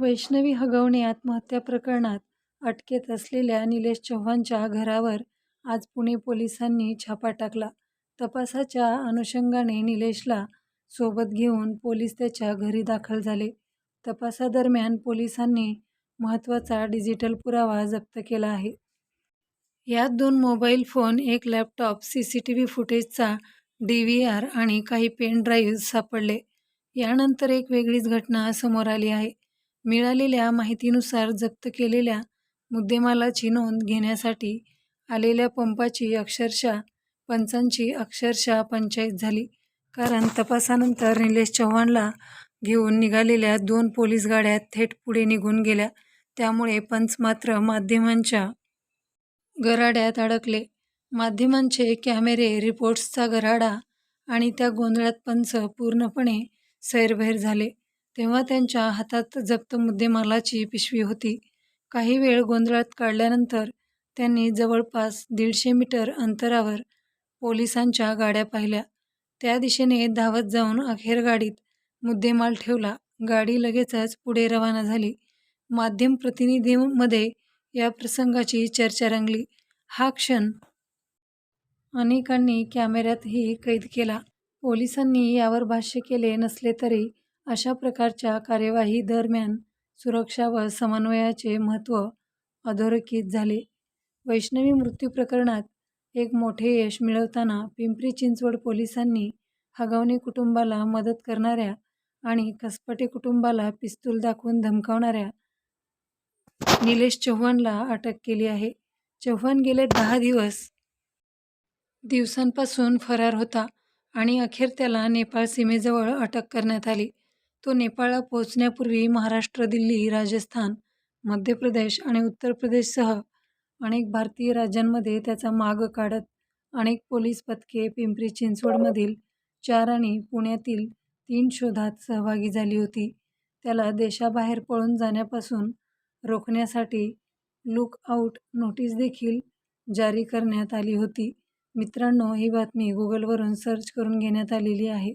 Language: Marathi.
वैष्णवी हगवणे आत्महत्या प्रकरणात अटकेत असलेल्या निलेश चव्हाणच्या घरावर आज पुणे पोलिसांनी छापा टाकला. तपासाच्या अनुषंगाने निलेशला सोबत घेऊन पोलीस त्याच्या घरी दाखल झाले. तपासादरम्यान पोलिसांनी महत्त्वाचा डिजिटल पुरावा जप्त केला आहे. यात दोन मोबाईल फोन, एक laptop, C C T V फुटेजचा D V R आणि काही पेन ड्राईव्ह्ज सापडले. यानंतर एक वेगळीच घटना समोर आली आहे. मिळालेल्या माहितीनुसार जप्त केलेल्या मुद्देमालाची नोंद घेण्यासाठी आलेल्या पंपाची अक्षरशः पंचांची अक्षरशः पंचाईत झाली. कारण तपासानंतर निलेश चव्हाणला घेऊन निघालेल्या दोन पोलीस गाड्या थेट पुढे निघून गेल्या. त्यामुळे पंच मात्र माध्यमांच्या गराड्यात अडकले. माध्यमांचे कॅमेरे, रिपोर्ट्सचा गराडा आणि त्या गोंधळात पंच पूर्णपणे सैरभैर झाले. तेव्हा त्यांच्या हातात जप्त मुद्देमालाची पिशवी होती. काही वेळ गोंधळात काढल्यानंतर त्यांनी जवळपास दीडशे मीटर अंतरावर पोलिसांच्या गाड्या पाहिल्या. त्या दिशेने धावत जाऊन अखेर गाडीत मुद्देमाल ठेवला. गाडी लगेचच पुढे रवाना झाली. माध्यम प्रतिनिधींमध्ये या प्रसंगाची चर्चा रंगली. हा क्षण अनेकांनी कॅमेऱ्यातही कैद केला. पोलिसांनी यावर भाष्य केले नसले तरी अशा प्रकारच्या कार्यवाहीदरम्यान सुरक्षा व समन्वयाचे महत्त्व अधोरेखित झाले. वैष्णवी मृत्यू प्रकरणात एक मोठे यश मिळवताना पिंपरी चिंचवड पोलिसांनी हगवणी कुटुंबाला मदत करणाऱ्या आणि कसपटे कुटुंबाला पिस्तूल दाखवून धमकावणाऱ्या निलेश चव्हाणला अटक केली आहे. चव्हाण गेले दहा दिवस दिवसांपासून फरार होता आणि अखेर त्याला नेपाळ सीमेजवळ अटक करण्यात आली. तो नेपाळला पोहोचण्यापूर्वी महाराष्ट्र, दिल्ली, राजस्थान, मध्य प्रदेश आणि उत्तर प्रदेशसह अनेक भारतीय राज्यांमध्ये त्याचा माग काढत अनेक पोलीस पथके पिंपरी चिंचवडमधील चार आणि पुण्यातील तीन शोधात सहभागी झाली होती. त्याला देशाबाहेर पळून जाण्यापासून रोखण्यासाठी लुक आऊट नोटीसदेखील जारी करण्यात आली होती. मित्रांनो, ही बातमी गुगलवरून सर्च करून घेण्यात आलेली आहे.